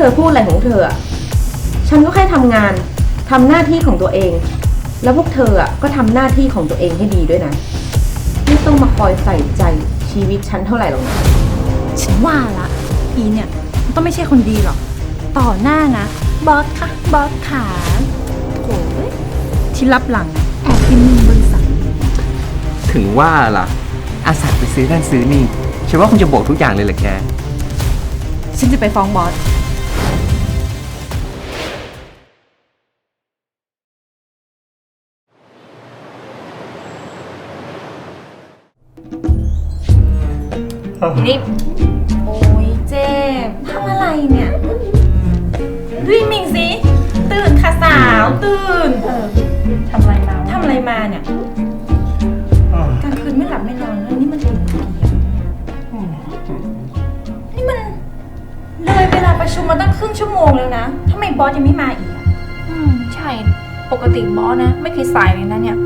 เธอพูดอะไรของเธออะฉันก็แค่ทำงานทำหน้าที่ของตัวเอง แล้วพวกเธออะก็ทำหน้าที่ของตัวเองให้ดีด้วยนะ ไม่ต้องมาคอยใส่ใจชีวิตฉันเท่าไหร่หรอกนะ ฉันว่าละอีเนี่ยมันต้องไม่ใช่คนดีหรอก ต่อหน้านะ บอสค่ะ บอสขาโถเอ้ยที่รับหลังอะแอบกินมุมบริษัท ถึงว่าล่ะ อาสาไปซื้อนั่นซื้อนี่ฉันว่าคงจะบอกทุกอย่างเลยแหละแก ฉันจะไปฟ้องบอส นี่โอ้ยเจ็บทำอะไรเนี่ยดูยมิงสิตื่นค่ะสาวตื่นเออทำอะไรมาทำอะไรมาเนี่ยกลางคืนไม่หลับไม่นอนเลยนี่มันกี่ปีอะนี่มันเลยเวลาประชุมมาตั้งครึ่งชั่วโมงแล้วนะทำไมบอสยังไม่มาอีกอะอืมใช่ ปกติบอสนะ ไม่เคยสายเลยนะเนี่ย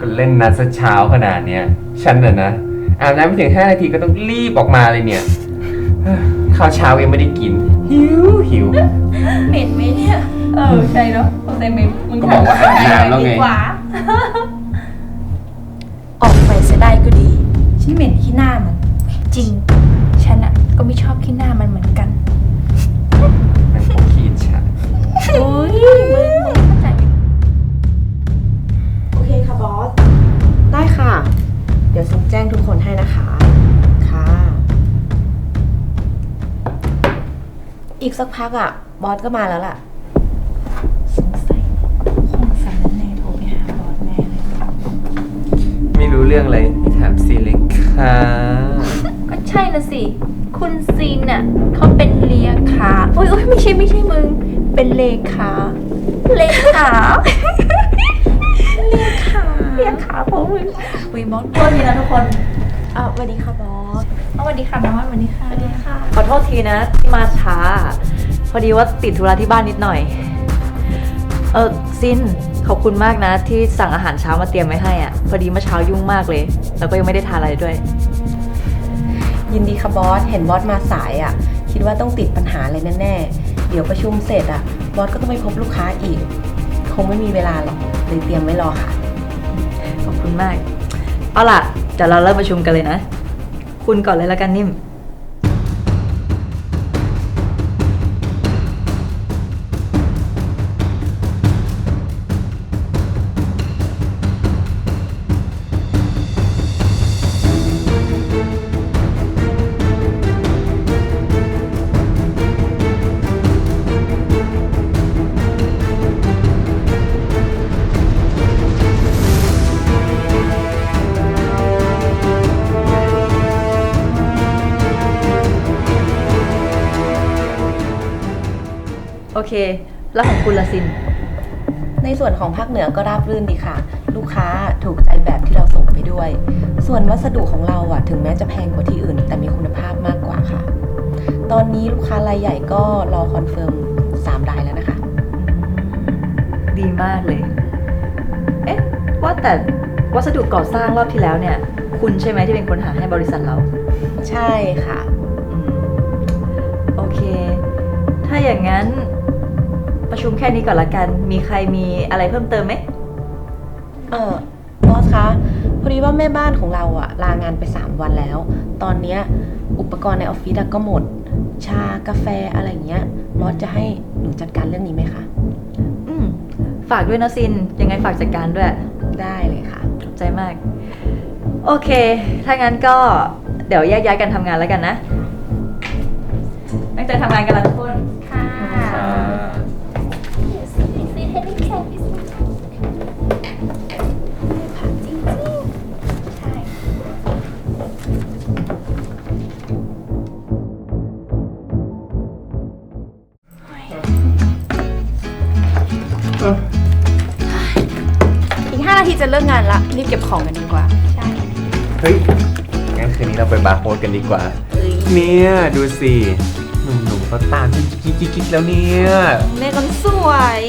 ก็เล่นนัดซะเช้าขนาดเนี้ย ฉันน่ะนะ อาบน้ำไม่ถึง 5 นาทีก็ต้องรีบออกมาเลยเนี่ยเอ้อข้าวเช้ายังไม่ได้กิน หิวหิว เหม็นไหมเนี่ย เออใช่เนาะสงสัยเหม็นมึงก็บอกว่าอาบน้ำแล้วไง ดีกว่าออกไปเสียได้ก็ดี ฉันเหม็นขี้หน้ามัน จริง ฉันอะก็ไม่ชอบขี้หน้ามันเหมือนกันนั่นผมขี้อิจฉา โอ้ยมึง นให้นะคะ ค่ะ อีกสักพักอะ บอสก็มาแล้วล่ะ สงสัยคงสารแน่โทรไปหาบอสแน่เลย ไม่รู้เรื่องอะไรไม่ถามซีเล็กค่ะก็ใช่นะสิ คุณซีนน่ะเขาเป็นเลียขาโอ้ยโอ้ยไม่ใช่ไม่ใช่มึง เป็นเลขา เลขาเลขาเลขาพวกมึงวีมอสโทษทีนะทุกคน อะสวัสดีค่ะบอสสวัสดีค่ะน้องสวัสดีค่ะสวัสดีค่ะ ขอโทษทีนะที่มาช้า พอดีว่าติดธุระที่บ้านนิดหน่อย เออซินขอบคุณมากนะ ที่สั่งอาหารเช้ามาเตรียมไว้ให้อะ่ะ พอดีเมื่อเช้ายุ่งมากเลย แล้วก็ยังไม่ได้ทานอะไรด้วย ยินดีค่ะบอส เห็นบอสมาสายอะ คิดว่าต้องติดปัญหาอะไรแน่ๆ เดี๋ยวประชุมเสร็จอะ บอสก็ต้องไปพบลูกค้าอีก คงไม่มีเวลาหรอกเลยเตรียมไว้รอค่ะ ขอบคุณมาก เอาล่ะ เดี๋ยวเราเริ่มประชุมกันเลยนะ คุณก่อนเลยละกันนิ่ม เค แล้วของคุณละซิน ในส่วนของภาคเหนือก็ราบรื่นดีค่ะ ลูกค้าถูกใจแบบที่เราส่งไปด้วย ส่วนวัสดุของเราอะถึงแม้จะแพงกว่าที่อื่น แต่มีคุณภาพมากกว่าค่ะ ตอนนี้ลูกค้ารายใหญ่ก็รอคอนเฟิร์ม3รายแล้วนะคะ ดีมากเลย เอ๊ะ ว่าแต่วัสดุก่อสร้างรอบที่แล้วเนี่ย คุณใช่ไหมที่เป็นคนหาให้บริษัทเรา ใช่ค่ะ อืมโอเค ถ้าอย่างนั้น ประชุมแค่นี้ก่อนละกัน มีใครมีอะไรเพิ่มเติมไหม เออบอสคะพอดีว่าแม่บ้านของเราอะลางานไป 3 วันแล้ว ตอนเนี้ยอุปกรณ์ในออฟฟิศอะก็หมด ชากาแฟอะไรอย่างเงี้ยบอสจะให้หนูจัดการเรื่องนี้ไหมคะ อืม ฝากด้วยนะซิน ยังไงฝากจัดการด้วย ได้เลยค่ะ ขอบใจมาก โอเค ถ้างั้นก็เดี๋ยวแยกย้ายกันทำงานแล้วกันนะ ตั้งใจทำงานกันละทุกคน เก็บของกันดีกว่า ใช่เฮ้ย งั้นคืนนี้เราไปบาร์โฮสกันดีกว่าเนี่ย ดูสิ หนุ่มๆเขาตามฉันกิ๊กกิ๊กๆแล้วเนี่ย แม่คนสวย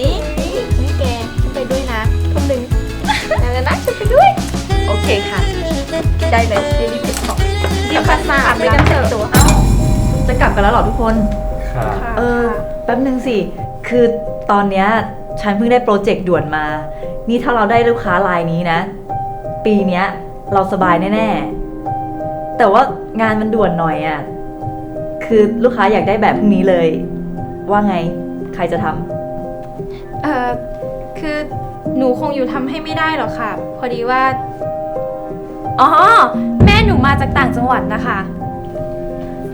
นี่แกฉันไปด้วยนะทุ่มหนึ่งแล้วนะฉันไปด้วย โอเคค่ะ ได้เลยรีบเก็บของรีบภาษาไปกันเถอะจะกลับกันแล้วเหรอทุกคนคค่ะ เออ แป๊บนึงสิ คือตอนเนี้ยฉันเพิ่งได้โปรเจกต์ด่วนมา นี่ถ้าเราได้ลูกค้ารายนี้นะ ปีเนี้ย เราสบายแน่ๆ แต่ว่างานมันด่วนหน่อยอะ่ะ คือลูกค้าอยากได้แบบพรุ่งนี้เลย ว่าไง ใครจะทำเอ่อคือหนูคงอยู่ทำให้ไม่ได้หรอกค่ะ พอดีว่า อ๋อ แม่หนูมาจากต่างจังหวัดนะคะ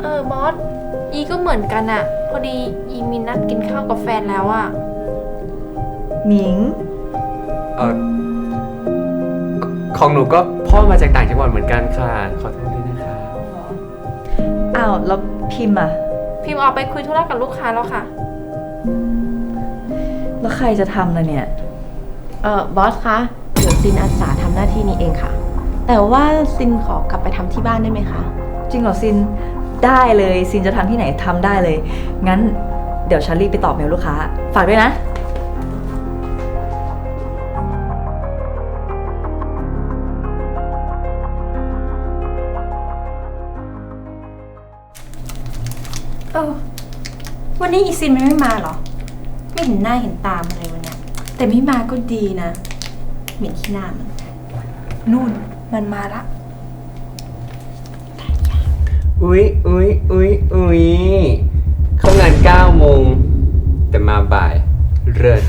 เออบอส อีก็เหมือนกันอะพอดีอีมีนัดกินข้าวกับแฟนแล้วอะหมิง เออ ของหนูก็พ่อมาจากต่างจังหวัดเหมือนกันค่ะ ขอโทษด้วยนะคะอ้าวแล้วพิมพ์อะ พิมพ์ออกไปคุยธุระกับลูกค้าแล้วค่ะ แล้วใครจะทำล่ะเนี่ย เออบอสคะเดี๋ยวซินอาสาทำหน้าที่นี้เองค่ะ แต่ว่าซินขอกลับไปทำที่บ้านได้ไหมคะ จริงเหรอซินได้เลยซินจะทำที่ไหนทำได้เลย งั้นเดี๋ยวฉันรีบไปตอบเมลลูกค้า ฝากด้วยนะ เออ วันนี้อีซินมันไม่มาเหรอ ไม่เห็นหน้าเห็นตามอะไรวันเนี้ยแต่ไม่มาก็ดีนะ เหม็นขี้หน้ามัน นู่นมันมาละ อุ๊ยอุ๊ยอุ๊ยอุ๊ยเข้างาน9โมง แต่มาบ่ายเริศ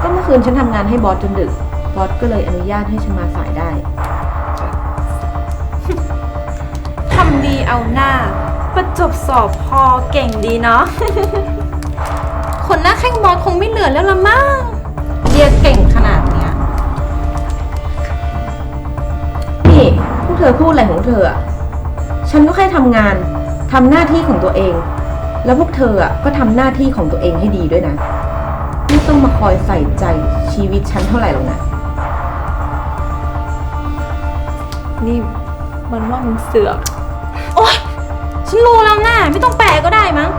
ก็เมื่อคืนฉันทำงานให้บอสจนดึก บอสก็เลยอนุญาตให้ฉันมาสายได้ ทำดีเอาหน้า ประจบสอบพอเก่งดีเนาะ คนหน้าแข้งบอสคงไม่เหลือแล้วละมั้งเรียกเก่งขนาดเนี้ย นี่พวกเธอพูดอะไรของเธออะฉันก็แค่ทำงานทำหน้าที่ของตัวเอง แล้วพวกเธออะก็ทำหน้าที่ของตัวเองให้ดีด้วยนะ ไม่ต้องมาคอยใส่ใจชีวิตฉันเท่าไหร่หรอกนะ นี่มันว่ามึงเสือก โอ๊ย ฉันรู้แล้วนะไม่ต้องแปลก็ได้มั้ง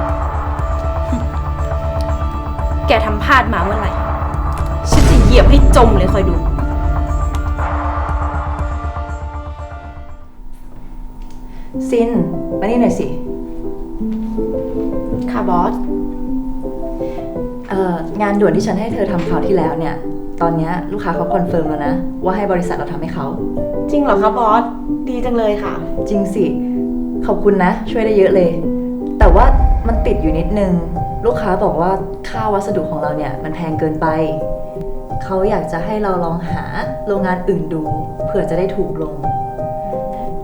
แกทำพลาดมาเมื่อไหร่ ฉันจะเหยียบให้จมเลยคอยดู ซิน มานี่หน่อยสิ ค่ะบอส เอ่องานด่วนที่ฉันให้เธอทำคราวที่แล้วเนี่ย ตอนเนี้ยลูกค้าเขาคอนเฟิร์มแล้วนะ ว่าให้บริษัทเราทำให้เขา จริงเหรอคะบอส ดีจังเลยค่ะ จริงสิ ขอบคุณนะ ช่วยได้เยอะเลย แต่ว่ามันติดอยู่นิดนึง ลูกค้าบอกว่าค่าวัสดุของเราเนี่ย มันแพงเกินไป เขาอยากจะให้เราลองหาโรงงานอื่นดูเผื่อจะได้ถูกลง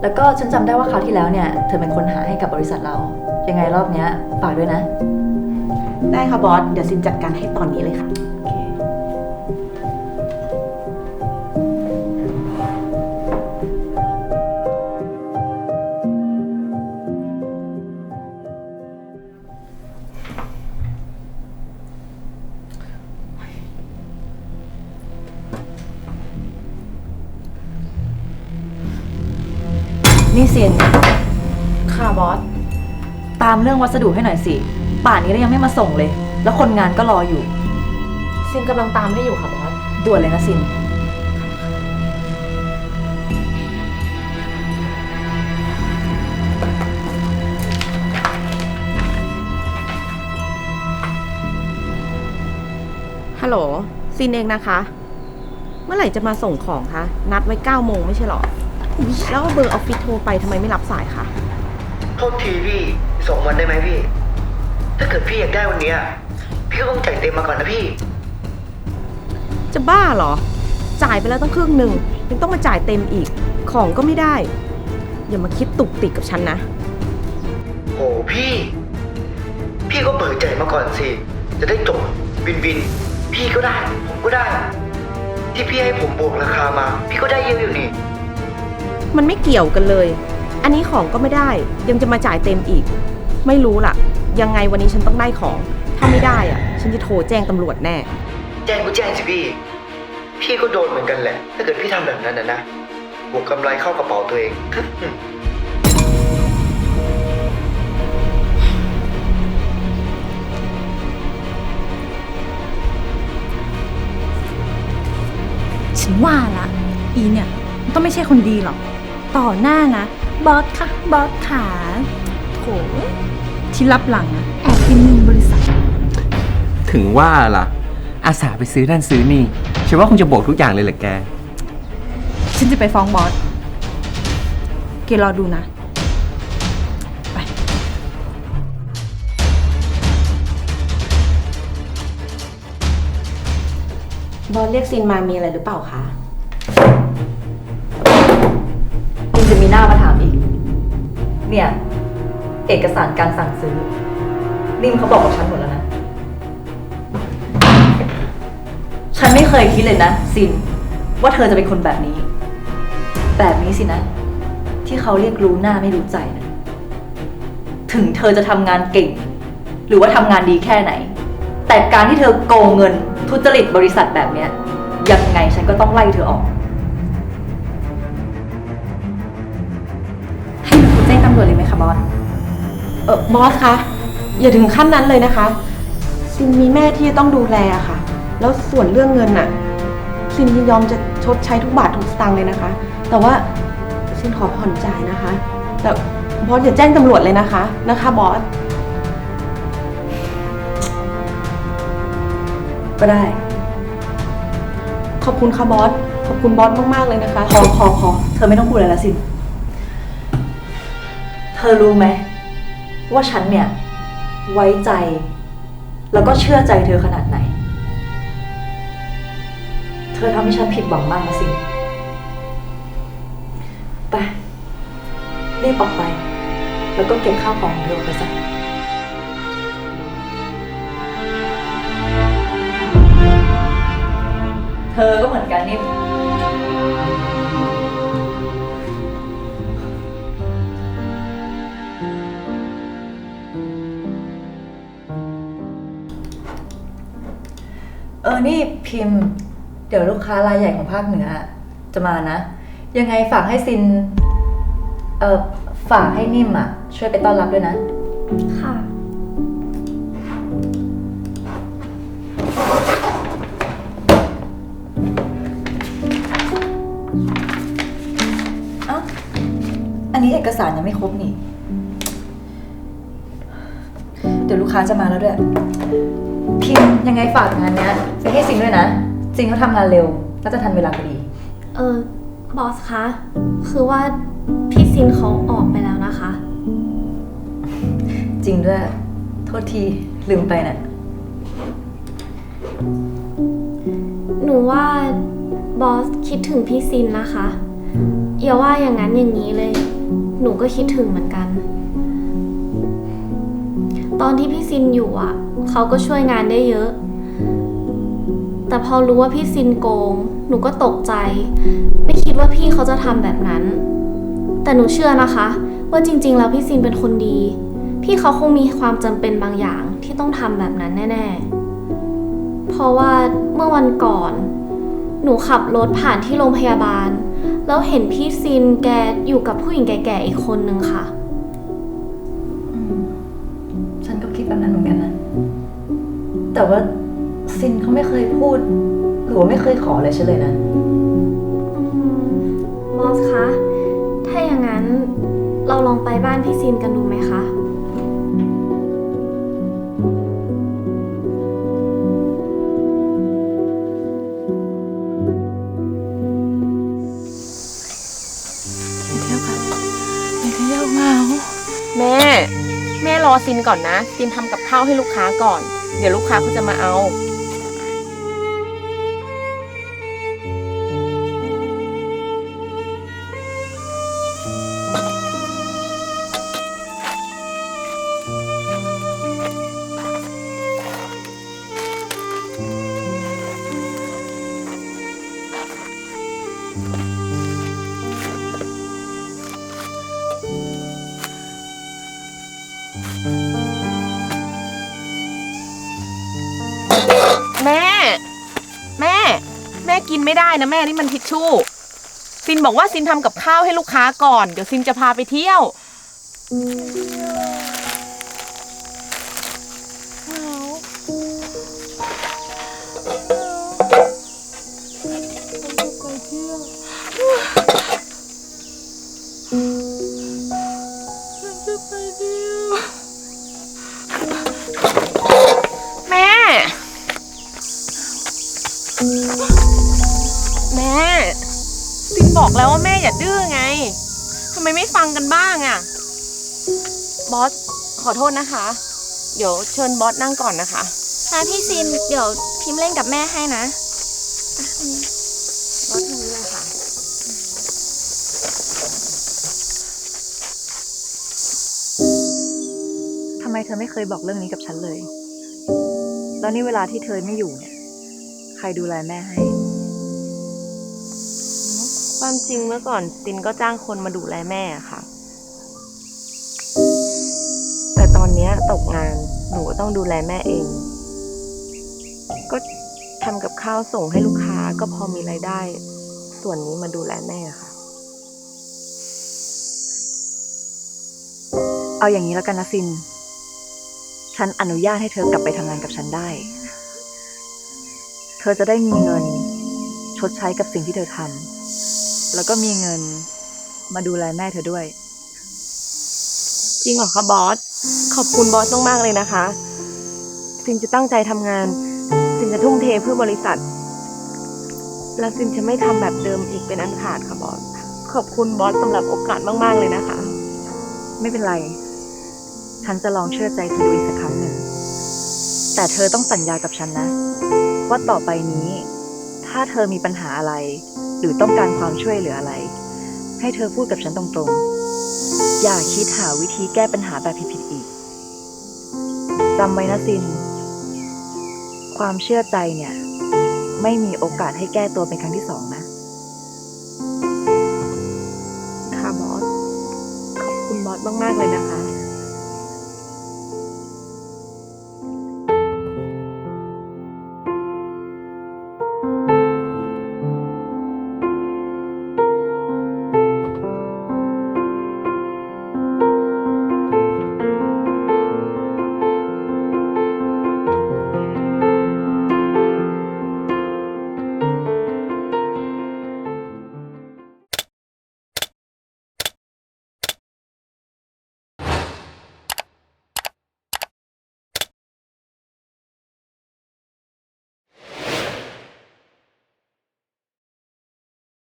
แล้วก็ฉันจำได้ว่าคราวที่แล้วเนี่ย เธอเป็นคนหาให้กับบริษัทเรา ยังไงรอบเนี้ยฝากด้วยนะ ได้ค่ะบอส เดี๋ยวซินจัดการให้ตอนนี้เลยค่ะ นี่ซินค่ะบอส ตามเรื่องวัสดุให้หน่อยสิ ป่านนี้เรายังไม่มาส่งเลย แล้วคนงานก็รออยู่ ซินกำลังตามให้อยู่ค่ะบอส ด่วนเลยนะซิน ฮัลโหล ซินเองนะคะ เมื่อไหร่จะมาส่งของคะ นัดไว้9โมงไม่ใช่หรอ อุ๊ยแล้วเบอร์ออฟฟิศโทรไปทำไมไม่รับสายคะ โทษทีพี่สองวันได้ไหมพี่ ถ้าเกิดพี่อยากได้วันเนี้ยพี่ก็ต้องจ่ายเต็มมาก่อนนะพี่ จะบ้าเหรอ จ่ายไปแล้วตั้งครึ่งหนึ่งยังต้องมาจ่ายเต็มอีก ของก็ไม่ได้ อย่ามาคิดตุกติกกับฉันนะ โหพี่ พี่ก็เปิดใจมาก่อนสิ จะได้จบวินวิน พี่ก็ได้ ผมก็ได้ ที่พี่ให้ผมบวกราคามา พี่ก็ได้เยอะอยู่นี่ มันไม่เกี่ยวกันเลย อันนี้ของก็ไม่ได้ ยังจะมาจ่ายเต็มอีก ไม่รู้ล่ะ ยังไงวันนี้ฉันต้องได้ของ ถ้าไม่ได้อะ ฉันจะโทรแจ้งตำรวจแน่ แจ้งก็แจ้งสิพี่ พี่ก็โดนเหมือนกันแหละ ถ้าเกิดพี่ทำแบบนั้นนะนะบวกกำไรเข้ากระเป๋าตัวเอง ฉันว่าละ อีเนี่ยมันต้องไม่ใช่คนดีหรอก ต่อหน้านะ บอสค่ะ บอสขาโถที่รับหลังนะแอบกินเงินบริษัท ถึงว่าล่ะ อาสาไปซื้อนั่นซื้อนี่ฉันว่าคงจะบอกทุกอย่างเลยแหละแก ฉันจะไปฟ้องบอส เกรอดูนะ ไป บอสเรียกซินมามีอะไรหรือเปล่าคะ เนี่ย เอกสารการสั่งซื้อ นิ่มเขาบอกกับฉันหมดแล้วนะ ฉันไม่เคยคิดเลยนะซิน ว่าเธอจะเป็นคนแบบนี้ แบบนี้สินะ ที่เขาเรียกรู้หน้าไม่รู้ใจนะถึงเธอจะทำงานเก่ง หรือว่าทำงานดีแค่ไหน แต่การที่เธอโกงเงินทุจริตบริษัทแบบเนี้ยยังไงฉันก็ต้องไล่เธอออก เออบอสคะอย่าถึงขั้นนั้นเลยนะคะ ซินมีแม่ที่ต้องดูแลอะค่ะ แล้วส่วนเรื่องเงินน่ะ ซินยินยอมจะชดใช้ทุกบาททุกสตางค์เลยนะคะ แต่ว่าซินขอผ่อนจ่ายนะคะ แต่บอสอย่าแจ้งตำรวจเลยนะคะนะคะบอสก็ได้ ขอบคุณค่ะบอสขอบคุณบอสมากๆเลยนะคะ พอพอพอเธอไม่ต้องพูดอะไรแล้วสิน เธอรู้ไหม ว่าฉันเนี่ย ไว้ใจ แล้วก็เชื่อใจเธอขนาดไหน เธอทำให้ฉันผิดหวังมากนะสิไปรีบออกไป แล้วก็เก็บข้าวของเธอไปซะเธอก็เหมือนกันนี่ เออนี่พิมพ์ เดี๋ยวลูกค้ารายใหญ่ของภาคเหนือ จะมานะ ยังไงฝากให้ซิน เออฝากให้นิ่มอะ ช่วยไปต้อนรับด้วยนะ ค่ะ เอ้า อันนี้เอกสารยังไม่ครบนี่ เดี๋ยวลูกค้าจะมาแล้วด้วย พิมพ์ยังไงฝากงานเนี้ยไปให้ซิงด้วยนะซิงเขาทำงานเร็วก็จะทันเวลาพอดีเออบอสคะ คือว่าพี่ซินเขาออกไปแล้วนะคะ จริงด้วย โทษทีลืมไปน่ะหนูว่าบอสคิดถึงพี่ซินนะคะอย่าว่าอย่างนั้นอย่างนี้เลย หนูก็คิดถึงเหมือนกัน ตอนที่พี่ซินอยู่อะ เขาก็ช่วยงานได้เยอะ แต่พอรู้ว่าพี่ซินโกง หนูก็ตกใจ ไม่คิดว่าพี่เขาจะทำแบบนั้น แต่หนูเชื่อนะคะ ว่าจริง ๆ แล้วพี่ซินเป็นคนดี พี่เขาคงมีความจำเป็นบางอย่างที่ต้องทำแบบนั้นแน่ ๆ เพราะว่าเมื่อวันก่อน หนูขับรถผ่านที่โรงพยาบาล แล้วเห็นพี่ซินแกอยู่กับผู้หญิงแก่ๆอีกคนนึงค่ะ แต่ว่าซินเขาไม่เคยพูด หรือว่าไม่เคยขออะไรฉันเลยนะอืมบอสคะ ถ้าอย่างนั้นเราลองไปบ้านพี่ซินกันดูไหมคะแม่ แม่รอซินก่อนนะ ซินทำกับข้าวให้ลูกค้าก่อน เดี๋ยวลูกค้าเขาจะมาเอา ไม่ได้นะแม่นี่มันทิชชู่ซินบอกว่าซินทำกับข้าวให้ลูกค้าก่อน เดี๋ยวซินจะพาไปเที่ยว ไวว่าแม่อย่าดื้อไงทำไมไม่ฟังกันบ้างอะบอสขอโทษนะคะ เดี๋ยวเชิญบอสนั่งก่อนนะคะนะพี่ซินเดี๋ยวพิมพ์เล่นกับแม่ให้นะบอสทางนี้เลยค่ะ ทำไมเธอไม่เคยบอกเรื่องนี้กับฉันเลย แล้วนี่เวลาที่เธอไม่อยู่เนี่ย ใครดูแลแม่ให้ ความจริงเมื่อก่อนซินก็จ้างคนมาดูแลแม่ค่ะ แต่ตอนนี้ตกงานหนูก็ต้องดูแลแม่เอง ก็ทำกับข้าวส่งให้ลูกค้าก็พอมีรายได้ ส่วนนี้มาดูแลแม่ค่ะ เอาอย่างนี้แล้วกันนะซิน ฉันอนุญาตให้เธอกลับไปทำงานกับฉันได้ เธอจะได้มีเงิน ชดใช้กับสิ่งที่เธอทำ แล้วก็มีเงินมาดูแลแม่เธอด้วย จริงเหรอคะบอส ขอบคุณบอสมากๆเลยนะคะ ซินจะตั้งใจทำงาน ซินจะทุ่มเทเพื่อบริษัท และซินจะไม่ทำแบบเดิมอีกเป็นอันขาดค่ะบอส ขอบคุณบอสสำหรับโอกาสมากๆเลยนะคะ ไม่เป็นไร ฉันจะลองเชื่อใจเธอดูอีกสักครั้งหนึ่ง แต่เธอต้องสัญญากับฉันนะ ว่าต่อไปนี้ ถ้าเธอมีปัญหาอะไร หรือต้องการความช่วยเหลืออะไร ให้เธอพูดกับฉันตรงๆ อย่าคิดหาวิธีแก้ปัญหาแบบผิดๆอีกจำไว้นะซิน ความเชื่อใจเนี่ย ไม่มีโอกาสให้แก้ตัวเป็นครั้งที่สองนะ ค่ะบอส ขอบคุณบอสมากๆเลยนะคะ